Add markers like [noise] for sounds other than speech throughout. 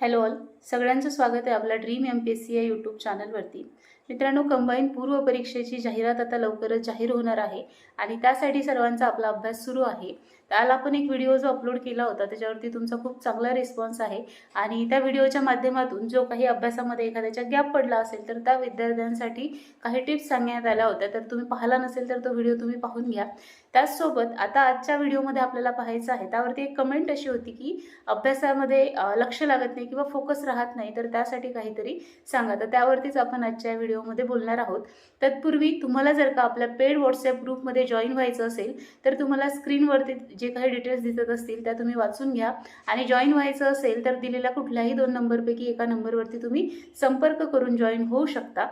Hello all. सगळ्यांचं स्वागत आहे आपल्या Dream M P S C या यूट्यूब चॅनलवरती मित्रांनो कंबाईन पूर्व परीक्षेची जाहिरात आता लवकरच जाहीर होणार आहे आणि त्यासाठी सर्वांचा आपला अभ्यास सुरू आहे. त्याला आपण एक व्हिडिओ जो अपलोड केला होता त्याच्यावरती तुमचा खूप चांगला रिस्पॉन्स आहे आणि त्या व्हिडिओच्या माध्यमातून जो काही अभ्यासामध्ये एखाद्याच्या गॅप पडला असेल तर त्या विद्यार्थ्यांसाठी काही टिप्स सांगण्यात आल्या होत्या. तर तुम्ही पाहिला नसेल तर तो व्हिडिओ तुम्ही पाहून घ्या. त्याचसोबत आता आजच्या व्हिडिओमध्ये आपल्याला पाहायचं आहे त्यावरती एक कमेंट अशी होती की अभ्यासामध्ये लक्ष लागत नाही किंवा फोकस राहत नाही तर त्यासाठी काहीतरी सांगा. तर त्यावरतीच आपण आजच्या व्हिडिओ व्हिडिओमध्ये बोलणार आहोत. तत्पूर्वी तुम्हाला जर का आपल्या पेड व्हॉट्सअप ग्रुपमध्ये जॉईन व्हायचं असेल तर तुम्हाला स्क्रीनवरती जे काही डिटेल्स दिसत असतील त्या तुम्ही वाचून घ्या. आणि जॉईन व्हायचं असेल तर दिलेल्या कुठल्याही दोन नंबरपैकी एका नंबरवरती तुम्ही संपर्क करून जॉईन होऊ शकता.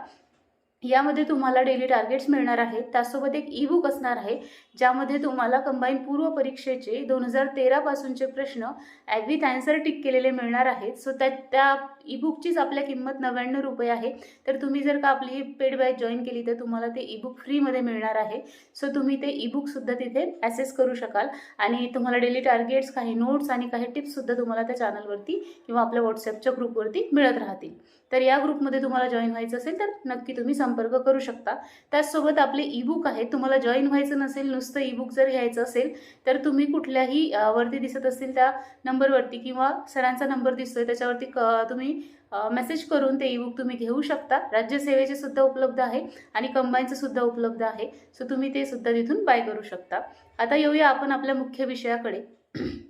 यामध्ये तुम्हाला डेली टार्गेट्स मिळणार आहेत. त्यासोबत एक ई बुक असणार आहे ज्यामध्ये तुम्हाला कंबाईन पूर्व परीक्षेचे दोन हजार तेरापासूनचे प्रश्न विथ अँसर टिक केलेले मिळणार आहेत. सो त्या त्या ई बुकचीच आपल्या किंमत नव्याण्णव रुपये आहे. तर तुम्ही जर का आपली पेड बॅच जॉईन केली तर तुम्हाला ते ई बुक फ्रीमध्ये मिळणार आहे. सो तुम्ही ते ई बुकसुद्धा तिथे ॲसेस करू शकाल. आणि तुम्हाला डेली टार्गेट्स काही नोट्स आणि काही टिप्ससुद्धा तुम्हाला त्या चॅनलवरती किंवा आपल्या व्हॉट्सअपच्या ग्रुपवरती मिळत राहतील. तर या ग्रुपमध्ये तुम्हाला जॉईन व्हायचं असेल तर नक्की तुम्ही संपर्क करू शकता. त्याचसोबत आपले ई बुक आहे तुम्हाला जॉईन व्हायचं नसेल नुसतं ई बुक जर घ्यायचं असेल तर तुम्ही कुठल्याही वरती दिसत असतील त्या नंबरवरती किंवा सरांचा नंबर दिसतोय त्याच्यावरती क तुम्ही मेसेज करून ते ई बुक तुम्ही घेऊ शकता. राज्यसेवेचे सुद्धा उपलब्ध आहे आणि कंबाईनचं सुद्धा उपलब्ध आहे. सो तुम्ही ते सुद्धा तिथून बाय करू शकता. आता येऊया आपण आपल्या मुख्य विषयाकडे. [clears throat]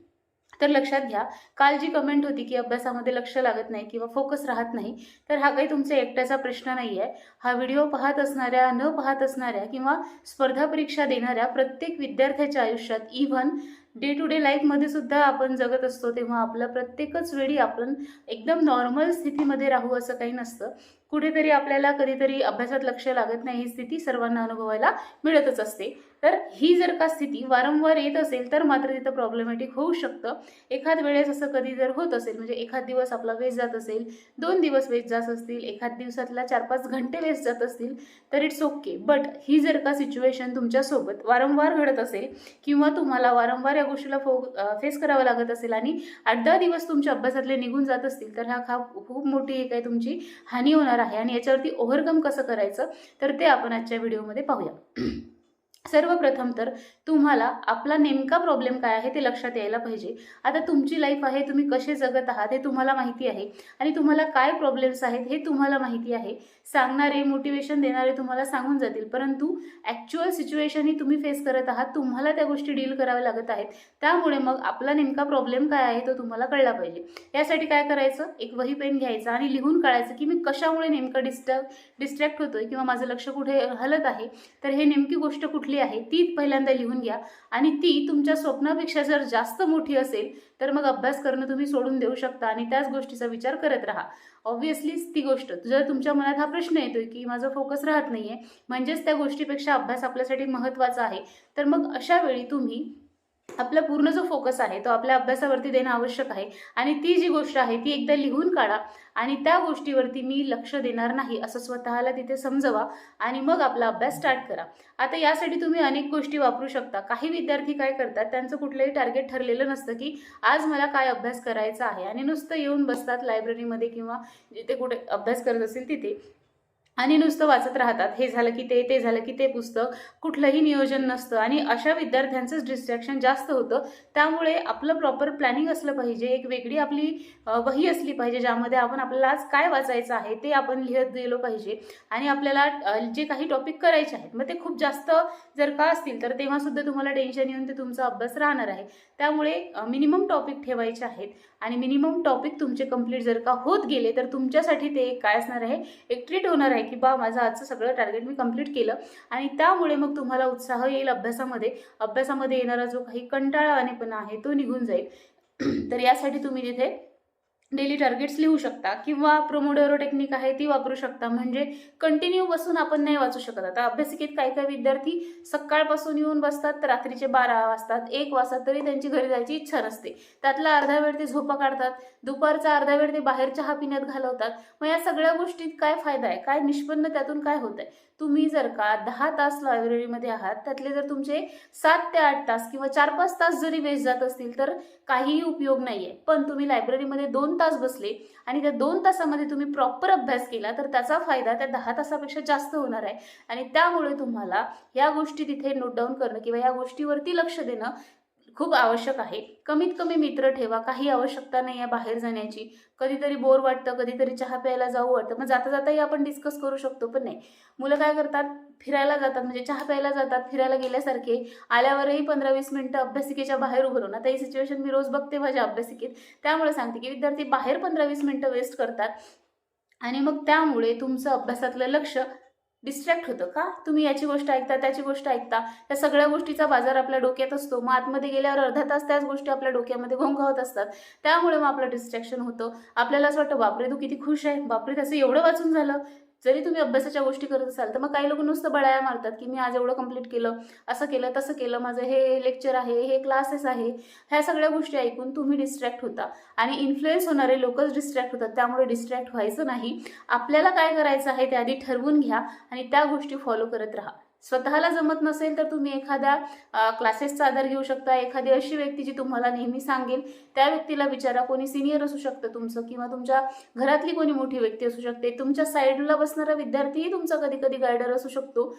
तर लक्षात घ्या काल जी कमेंट होती की अभ्यासामध्ये लक्ष लागत नाही किंवा फोकस राहत नाही तर हा काही तुमचा एकट्याचा प्रश्न नाही आहे हा व्हिडिओ पाहत असणाऱ्या न पाहत असणाऱ्या किंवा स्पर्धा परीक्षा देणाऱ्या प्रत्येक विद्यार्थ्याच्या आयुष्यात इव्हन डे टू डे लाईफमध्ये सुद्धा आपण जगत असतो तेव्हा आपलं प्रत्येकच वेळी आपण एकदम नॉर्मल स्थितीमध्ये राहू असं काही नसतं. कुठेतरी आपल्याला कधीतरी अभ्यासात लक्ष लागत नाही ही स्थिती सर्वांना अनुभवायला मिळतच असते. तर ही जर का स्थिती वारंवार येत असेल तर मात्र तिथं प्रॉब्लेमॅटिक होऊ शकतं. एखाद वेळेस असं कधी जर होत असेल म्हणजे एखाद दिवस आपला वेस्ट जात असेल दोन दिवस वेस्ट जात असतील एखाद दिवसातला चार पाच घंटे वेस्ट जात असतील तर इट्स ओके बट ही जर का सिच्युएशन तुमच्यासोबत वारंवार घडत असेल किंवा तुम्हाला वारंवार या गोष्टीला फो फेस करावं लागत असेल आणि आठ दहा दिवस तुमच्या अभ्यासातले निघून जात असतील तर हा खा खूप मोठी एक आहे तुमची हानी होणार आहे. आणि याच्यावरती ओव्हरकम कसं करायचं? तर ते आपण आजच्या व्हिडिओमध्ये पाहूया. सर्वप्रथम तर तुम्हाला आपला नेमका प्रॉब्लेम काय आहे ते लक्षात यायला पाहिजे. आता तुमची लाईफ आहे तुम्ही कसे जगत आहात हे तुम्हाला माहिती आहे. आणि तुम्हाला काय प्रॉब्लेम्स आहेत हे तुम्हाला माहिती आहे. सांगणारे मोटिवेशन देणारे तुम्हाला सांगून जातील. परंतु ॲक्च्युअल सिच्युएशन ही तुम्ही फेस करत आहात तुम्हाला त्या गोष्टी डील कराव्या लागत आहेत. त्यामुळे मग आपला नेमका प्रॉब्लेम काय आहे तो तुम्हाला कळला पाहिजे. यासाठी काय करायचं? एक वही पेन घ्यायचा आणि लिहून काढायचं की मी कशामुळे नेमकं डिस्टर्ब डिस्ट्रॅक्ट होतोय किंवा माझं लक्ष कुठे हलत आहे. तर हे नेमकी गोष्ट कुठली आहे ती पहिल्यांदा लिहून घ्या. आणि ती तुमच्या स्वप्नापेक्षा जर जास्त मोठी असेल तर मग अभ्यास करणं तुम्ही सोडून देऊ शकता आणि त्याच गोष्टीचा विचार करत राहा. ऑब्व्हियसलीच ती गोष्ट जर तुमच्या मनात हा प्रश्न येतोय की माझा फोकस राहत नाहीये म्हणजेच त्या गोष्टीपेक्षा अभ्यास आपल्यासाठी महत्त्वाचा आहे तर मग अशा वेळी तुम्ही आपला पूर्ण जो फोकस आहे तो आपल्या अभ्यासावरती देणं आवश्यक आहे. आणि ती जी गोष्ट आहे ती एकदा लिहून काढा आणि त्या गोष्टीवरती मी लक्ष देणार नाही असं स्वतःला तिथे समजवा आणि मग आपला अभ्यास स्टार्ट करा. आता यासाठी तुम्ही अनेक गोष्टी वापरू शकता. काही विद्यार्थी काय करतात त्यांचं कुठलंही टार्गेट ठरलेलं नसतं की आज मला काय अभ्यास करायचा आहे? आणि नुसतं येऊन बसतात लायब्ररीमध्ये किंवा जिथे कुठे अभ्यास करत असेल तिथे. आणि नुसतं वाचत राहतात. हे झालं की ते ते झालं की ते पुस्तक. कुठलंही नियोजन नसतं. आणि अशा विद्यार्थ्यांचंच डिस्ट्रॅक्शन जास्त होतं. त्यामुळे आपलं प्रॉपर प्लॅनिंग असलं पाहिजे. एक वेगळी आपली वही असली पाहिजे ज्यामध्ये आपण आपल्याला आज काय वाचायचं आहे ते आपण लिहत गेलो पाहिजे. आणि आपल्याला जे काही टॉपिक करायचे आहेत मग ते खूप जास्त जर का असतील तर तेव्हासुद्धा तुम्हाला टेन्शन येऊन ते तुमचा अभ्यास राहणार आहे. त्यामुळे मिनिमम टॉपिक ठेवायचे आहेत. आणि मिनिमम टॉपिक तुमचे कंप्लीट जर का होत गेले तर तुमच्यासाठी ते एक काय असणार आहे? एक ट्रीट होणार आहे. की बा माझं आजचं सगळं टार्गेट मी कंप्लीट केलं. आणि त्यामुळे मग तुम्हाला उत्साह येईल अभ्यासामध्ये. अभ्यासामध्ये येणारा जो काही कंटाळावानेपणा आहे तो निघून जाईल. तर यासाठी तुम्ही तिथे डेली टार्गेट्स लिहू शकता किंवा प्रोमोडोरो टेक्निक आहे ती वापरू शकता. म्हणजे कंटिन्यू बसून आपण नाही वाचू शकत. आता अभ्यासिकेत काही काही विद्यार्थी सकाळपासून येऊन बसतात तर रात्रीचे बारा वाजतात एक वाजतात तरी त्यांची घरी जायची इच्छा नसते. त्यातला अर्धा वेळ ते झोपा काढतात दुपारचा अर्धा वेळ ते बाहेर चहा पिण्यात घालवतात. मग या सगळ्या गोष्टीत काय फायदा आहे? काय निष्पन्न त्यातून काय होत आहे तुम्ही जर का दहा तास लायब्ररीमध्ये आहात त्यातले जर तुमचे सात ते आठ तास किंवा चार पाच तास जरी वेस्ट जात असतील तर काहीही उपयोग नाही आहे पण तुम्ही लायब्ररीमध्ये दोन तास बसले आणि त्या दोन तासामध्ये तुम्ही प्रॉपर अभ्यास केला तर त्याचा फायदा त्या दहा तासापेक्षा जास्त होणार आहे. आणि त्यामुळे तुम्हाला या गोष्टी तिथे नोट डाऊन करणं किंवा या गोष्टीवरती लक्ष देणं खूप आवश्यक आहे. कमीत कमी मित्र ठेवा. काही आवश्यकता नाही आहे बाहेर जाण्याची. कधीतरी बोर वाटतं कधीतरी चहा प्यायला जाऊ वाटतं. मग जाता जाताही आपण डिस्कस करू शकतो पण नाही. मुलं काय करतात? फिरायला जातात. म्हणजे चहा प्यायला जातात. फिरायला गेल्यासारखे आल्यावरही पंधरा वीस मिनटं अभ्यासिकेच्या बाहेर उभं राहून. आता ही सिच्युएशन मी रोज बघते माझ्या अभ्यासिकेत. त्यामुळे सांगते की विद्यार्थी बाहेर पंधरा वीस मिनटं वेस्ट करतात. आणि मग त्यामुळे तुमचं अभ्यासातलं लक्ष डिस्ट्रॅक्ट होतं का? तुम्ही याची गोष्ट ऐकता त्याची गोष्ट ऐकता. त्या सगळ्या गोष्टीचा बाजार आपल्या डोक्यात असतो. मग आतमध्ये गेल्यावर अर्धा तास त्याच गोष्टी आपल्या डोक्यामध्ये घोंघावत असतात. त्यामुळे मग आपलं डिस्ट्रॅक्शन होतं. आपल्याला असं वाटतं बापरे तू किती खुश आहे. बापरे त्याचं एवढं वाचून झालं. जरी तुम्ही अभ्यासाच्या गोष्टी करत असाल तर मग काही लोक नुसतं बळाया मारतात की मी आज एवढं कंप्लीट केलं असं केलं तसं केलं माझं हे लेक्चर आहे हे क्लासेस आहे ह्या सगळ्या गोष्टी ऐकून तुम्ही डिस्ट्रॅक्ट होता. आणि इन्फ्लुएन्स होणारे लोकच डिस्ट्रॅक्ट होतात त्यामुळे डिस्ट्रॅक्ट व्हायचं नाही. आपल्याला काय करायचं आहे ते आधी ठरवून घ्या आणि त्या गोष्टी फॉलो करत राहा. स्वतःला जमत नसेल तर तुम्ही एखाद्या क्लासेसचा आधार घेऊ शकता. एखादी अशी व्यक्ती जी तुम्हाला नेहमी सांगेल त्या व्यक्तीला विचारा. कोणी सिनियर असू शकतं तुमचं किंवा तुमच्या घरातली कोणी मोठी व्यक्ती असू शकते. तुमच्या साईडला बसणारा विद्यार्थीही तुमचा कधी कधी गायडर असू शकतो.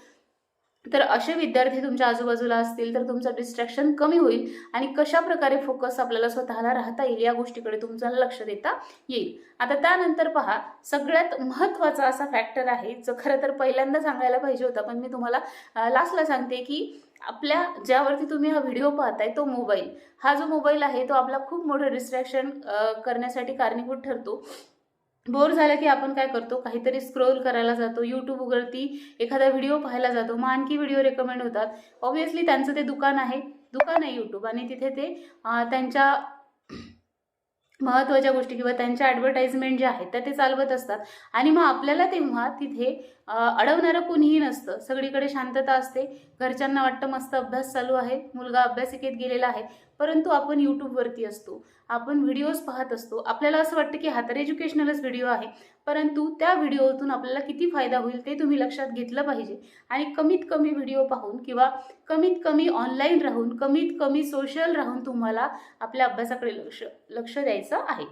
तर असे विद्यार्थी तुमच्या आजूबाजूला असतील तर तुमचं डिस्ट्रॅक्शन कमी होईल आणि कशा प्रकारे फोकस आपल्याला स्वतःला राहता येईल या गोष्टीकडे तुमचं लक्ष देता येईल. आता त्यानंतर पहा सगळ्यात महत्त्वाचा असा फॅक्टर आहे जो खरं तर पहिल्यांदा सांगायला पाहिजे होता पण मी तुम्हाला लास्टला सांगते की आपल्या ज्यावरती तुम्ही हा व्हिडिओ पाहताय तो मोबाईल हा जो मोबाईल आहे तो आपला खूप मोठं डिस्ट्रॅक्शन करण्यासाठी कारणीभूत ठरतो. बोर झालं की आपण काय करतो? काहीतरी स्क्रोल करायला जातो. यूट्यूबवरती एखादा व्हिडिओ पाहायला जातो. मग आणखी व्हिडिओ रेकमेंड होतात. ऑब्व्हियसली त्यांचं ते दुकान आहे. दुकान आहे यूट्यूब आणि तिथे ते त्यांच्या महत्त्वाच्या गोष्टी किंवा त्यांच्या ॲडव्हर्टाइजमेंट जे आहेत त्या ते चालवत असतात. आणि मग आपल्याला तेव्हा तिथे अडवणारं कुणीही नसतं. सगळीकडे शांतता असते. घरच्यांना वाटतं मस्त अभ्यास चालू आहे. मुलगा अभ्यासिकेत गेलेला आहे. परंतु आपण यूट्यूबवरती असतो. आपण व्हिडिओज पाहत असतो. आपल्याला असं वाटतं की हा तर एज्युकेशनलच व्हिडिओ आहे. परंतु त्या व्हिडिओतून आपल्याला किती फायदा होईल ते तुम्ही लक्षात घेतलं पाहिजे. आणि कमीत कमी व्हिडिओ पाहून किंवा कमीत कमी ऑनलाईन राहून कमीत कमी सोशल राहून तुम्हाला आपल्या अभ्यासाकडे लक्ष लक्ष द्यायचं आहे.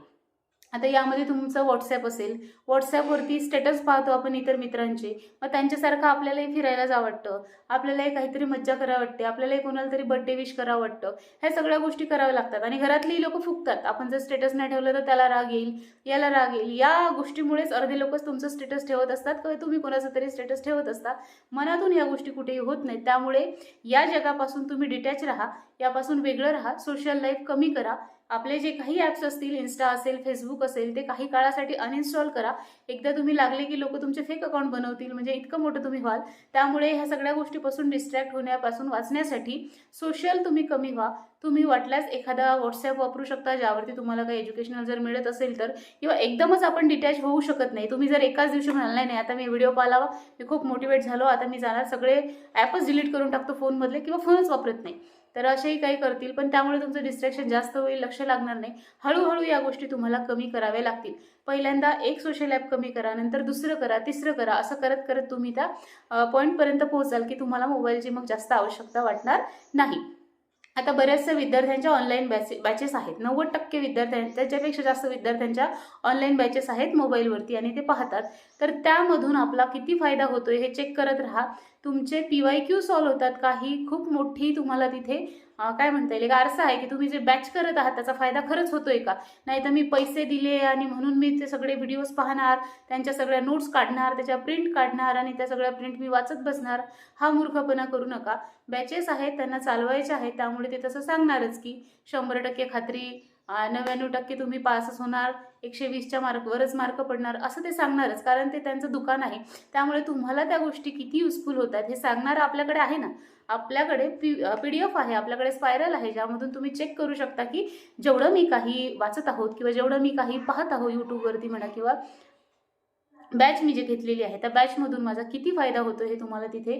आता यामध्ये तुमचं व्हॉट्सॲप असेल. व्हॉट्सॲपवरती स्टेटस पाहतो आपण इतर मित्रांचे. मग त्यांच्यासारखं आपल्यालाही फिरायला जावं वाटतं. आपल्यालाही काहीतरी मज्जा करावं वाटते. आपल्यालाही कोणाला तरी बड्डे विश करावं वाटतं. ह्या सगळ्या गोष्टी कराव्या लागतात. आणि घरातली लोक फुकतात आपण जर स्टेटस नाही ठेवलं तर त्याला राग येईल याला राग येईल. या गोष्टीमुळेच अर्धे लोकच तुमचं स्टेटस ठेवत असतात. किंवा तुम्ही कोणाचं तरी स्टेटस ठेवत असता. मनातून या गोष्टी कुठेही होत नाहीत. त्यामुळे या जगापासून तुम्ही डिटॅच राहा. यापासून वेगळं राहा. सोशल लाईफ कमी करा. आपले जे काही ॲप्स असतील इन्स्टा असेल फेसबुक असेल ते काही काळासाठी अनइन्स्टॉल करा. एकदा तुम्ही लागले की लोक तुमचे फेक अकाउंट बनवतील म्हणजे इतकं मोठं तुम्ही व्हाल. त्यामुळे ह्या सगळ्या गोष्टीपासून डिस्ट्रॅक्ट होण्यापासून वाचण्यासाठी सोशल तुम्ही कमी व्हा. तुम्ही वाटल्यास एखादा व्हॉट्सॲप वापरू शकता ज्यावरती तुम्हाला काही एज्युकेशनल जर मिळत असेल तर किंवा एकदमच आपण डिटॅच होऊ शकत नाही. तुम्ही जर एकाच दिवशी म्हणाल नाही नाही आता मी व्हिडिओ पाहावा मी खूप मोटिवेट झालो आता मी जाणार सगळे ॲपच डिलीट करून टाकतो फोनमधले किंवा फोनच वापरत नाही. तर असेही काही करतील पण त्यामुळे तुमचं डिस्ट्रॅक्शन जास्त होईल लक्ष लागणार नाही. हळूहळू या गोष्टी तुम्हाला कमी कराव्या लागतील. पहिल्यांदा एक सोशल ॲप कमी करा नंतर दुसरं करा तिसरं करा असं करत करत तुम्ही त्या पॉईंटपर्यंत पोहोचाल की तुम्हाला मोबाईलची मग जास्त आवश्यकता वाटणार नाही. आता बऱ्याचशा विद्यार्थ्यांच्या ऑनलाईन बॅचे बॅचेस आहेत. नव्वद टक्के विद्यार्थ्यां त्याच्यापेक्षा जास्त विद्यार्थ्यांच्या ऑनलाईन बॅचेस आहेत मोबाईलवरती आणि ते पाहतात. तर त्यामधून आपला किती फायदा होतोय हे चेक करत राहा. तुमचे पी वाय क्यू सॉल्व्ह होतात. काही खूप मोठी तुम्हाला तिथे काय म्हणता येईल? एक आरसा आहे की तुम्ही जे बॅच करत आहात त्याचा फायदा खरंच होतोय का? नाही तर मी पैसे दिले आणि म्हणून मी ते सगळे व्हिडिओज पाहणार त्यांच्या सगळ्या नोट्स काढणार त्याच्या प्रिंट काढणार आणि त्या सगळ्या प्रिंट मी वाचत बसणार हा मूर्खपणा करू नका. बॅचेस आहेत त्यांना चालवायचे आहेत त्यामुळे ते तसं सांगणारच की शंभर टक्के खात्री नव्याण्णव टक्के तुम्ही पासच होणार एकशे वीसच्या मार्कवरच मार्क पडणार असं ते सांगणारच. कारण ते त्यांचं दुकान आहे. त्यामुळे तुम्हाला त्या गोष्टी किती युजफुल होत आहेत हे सांगणारं आपल्याकडे आहे ना. आपल्याकडे पी पी डी एफ आहे आपल्याकडे स्पायरल आहे ज्यामधून तुम्ही चेक करू शकता की जेवढं मी काही वाचत आहोत किंवा जेवढं मी काही पाहत आहोत यूट्यूबवरती म्हणा किंवा बॅच मी जे घेतलेली आहे त्या बॅचमधून माझा किती फायदा होतो हे तुम्हाला तिथे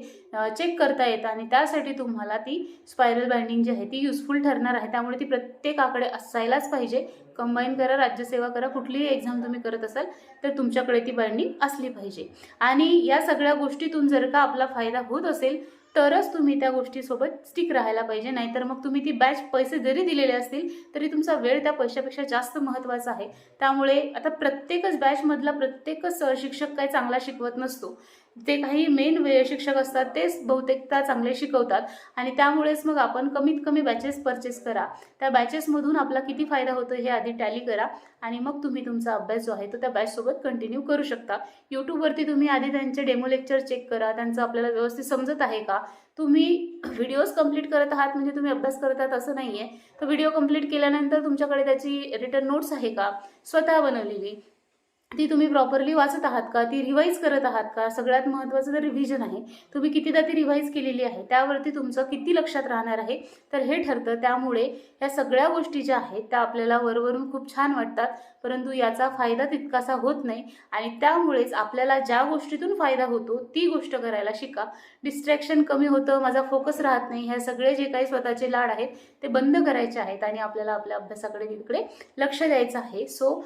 चेक करता येतं आणि त्यासाठी तुम्हाला ती स्पायरल बाइंडिंग जी आहे ती युजफुल ठरणार आहे. त्यामुळे ती प्रत्येकाकडे असायलाच पाहिजे. कंबाईन करा राज्यसेवा करा कुठलीही एक्झाम तुम्ही करत असाल तर तुमच्याकडे ती बाइंडिंग असली पाहिजे. आणि या सगळ्या गोष्टीतून जर का आपला फायदा होत असेल तरच तुम्ही त्या गोष्टीसोबत स्टिक राहायला पाहिजे. नाहीतर मग तुम्ही ती बॅच पैसे जरी दिलेले असतील तरी तुमचा वेळ त्या पैशापेक्षा जास्त महत्त्वाचा आहे. त्यामुळे आता प्रत्येकच बॅचमधला प्रत्येकच शिक्षक काही चांगला शिकवत नसतो. ते काही मेन वे शिक्षक असतात तेच बहुतेकदा चांगले शिकवतात. आणि त्यामुळेच मग आपण कमीत कमी बॅचेस परचेस करा. त्या बॅचेसमधून आपला किती फायदा होतो हे आधी टॅली करा. आणि मग तुम्ही तुमचा अभ्यास जो आहे तो त्या बॅचसोबत कंटिन्यू करू शकता. यूट्यूबवरती तुम्ही आधी त्यांचे डेमो लेक्चर चेक करा. त्यांचं आपल्याला व्यवस्थित समजत आहे का? तुम्ही व्हिडिओज कंप्लीट करत आहात म्हणजे तुम्ही अभ्यास करत आहात असं नाही आहे तर व्हिडिओ कंप्लीट केल्यानंतर तुमच्याकडे त्याची रिटर्न नोट्स आहे का? स्वतः बनवलेली. ती तुम्ही प्रॉपरली वाचत आहात का? ती रिवाईज करत आहात का? सगळ्यात महत्त्वाचं तर रिव्हिजन आहे तुम्ही कितीदा ती रिवाईज केलेली आहे त्यावरती तुमचं किती लक्षात राहणार आहे? तर हे ठरतं. त्यामुळे या सगळ्या गोष्टी ज्या आहेत त्या आपल्याला वरवरून खूप छान वाटतात. परंतु याचा फायदा तितकासा होत नाही. आणि त्यामुळेच आपल्याला ज्या गोष्टीतून फायदा होतो ती गोष्ट करायला शिका. डिस्ट्रॅक्शन कमी होतं माझा फोकस राहत नाही. ह्या सगळे जे काही स्वतःचे लाड आहेत ते बंद करायचे आहेत आणि आपल्याला आपल्या अभ्यासाकडे तिकडे लक्ष द्यायचं आहे. सो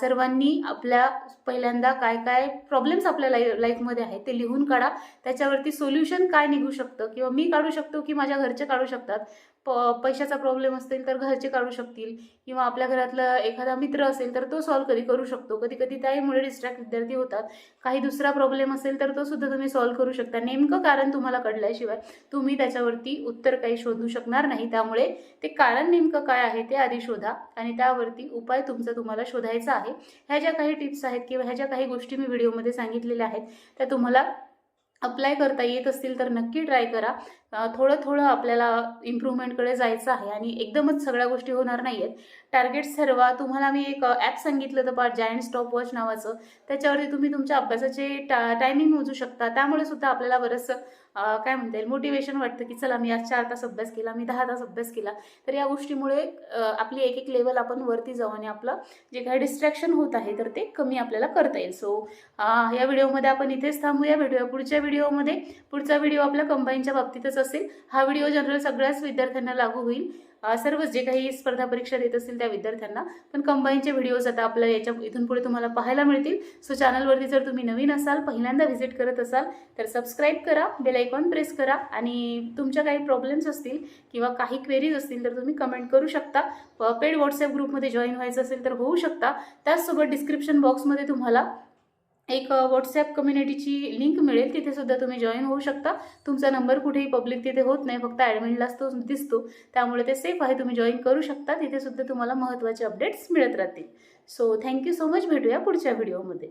सर्वांनी आपल्या पहिल्यांदा काय काय प्रॉब्लेम्स आपल्या लाईफ लाईफमध्ये आहेत ते लिहून काढा. त्याच्यावरती सोल्युशन काय निघू शकतं? किंवा मी काढू शकतो की माझ्या घरचे काढू शकतात? प पैशाचा प्रॉब्लेम असेल तर घरचे काढू शकतील. किंवा आपल्या घरातला एखादा मित्र असेल तर तो सॉल्व्ह कधी करू शकतो? कधी कधी त्यामुळे डिस्ट्रॅक्ट विद्यार्थी होतात. काही दुसरा प्रॉब्लेम असेल तर तो सुद्धा तुम्ही सॉल्व्ह करू शकता. नेमकं कारण तुम्हाला कळल्याशिवाय तुम्ही त्याच्यावरती उत्तर काही शोधू शकणार नाही. त्यामुळे ते कारण नेमकं काय आहे ते आधी शोधा. आणि त्यावरती उपाय तुमचा तुम्हाला शोधायचा आहे. ह्या ज्या काही टिप्स आहेत किंवा ह्या ज्या काही गोष्टी मी व्हिडिओमध्ये सांगितलेल्या आहेत त्या तुम्हाला अप्लाय करता येत असतील तर नक्की ट्राय करा. थोडं थोडं आपल्याला इम्प्रूव्हमेंटकडे जायचं आहे आणि एकदमच सगळ्या गोष्टी होणार नाही आहेत टार्गेट्स ठरवा. तुम्हाला मी एक ॲप सांगितलं तर पा जायंट स्टॉप वॉच नावाचं. त्याच्यावरती तुम्ही तुमच्या अभ्यासाचे टा टायमिंग मोजू शकता. त्यामुळे सुद्धा आपल्याला बरंचसं काय म्हणता येईल मोटिवेशन वाटतं की चला मी आज चार तास अभ्यास केला मी दहा तास अभ्यास केला. तर या गोष्टीमुळे आपली एक एक लेवल आपण वरती जाऊ आणि आपलं जे काही डिस्ट्रॅक्शन होत आहे तर ते कमी आपल्याला करता येईल. सो या व्हिडिओमध्ये आपण इथेच थांबूया. भेटूया पुढच्या व्हिडिओमध्ये पुढचा व्हिडिओ आपला कंबाईनच्या बाबतीतच असेल. हा व्हिडिओ जनरल सगळ्याच विद्यार्थ्यांना लागू होईल. सर्वच जे काही स्पर्धा परीक्षा देत असतील त्या विद्यार्थ्यांना पण कंबाईनचे व्हिडिओज आता आपल्या याच्या इथून पुढे तुम्हाला पाहायला मिळतील. सो चॅनलवरती जर तुम्ही नवीन असाल पहिल्यांदा व्हिजिट करत असाल तर सबस्क्राईब करा बेल आयकॉन प्रेस करा आणि तुमच्या काही प्रॉब्लेम्स असतील किंवा काही क्वेरीज असतील तर तुम्ही कमेंट करू शकता. पेड व्हॉट्सअप ग्रुपमध्ये जॉईन व्हायचं असेल तर होऊ शकता. त्याचसोबत डिस्क्रिप्शन बॉक्समध्ये तुम्हाला एक व्हॉट्सॲप कम्युनिटीची लिंक मिळेल तिथे सुद्धा तुम्ही जॉईन होऊ शकता. तुमचा नंबर कुठेही पब्लिक तिथे होत नाही फक्त ॲडमिनलाच तो दिसतो. त्यामुळे ते सेफ आहे तुम्ही जॉईन करू शकता. तिथे सुद्धा तुम्हाला महत्त्वाचे अपडेट्स मिळत राहतील. सो थँक्यू सो मच भेटूया पुढच्या व्हिडिओमध्ये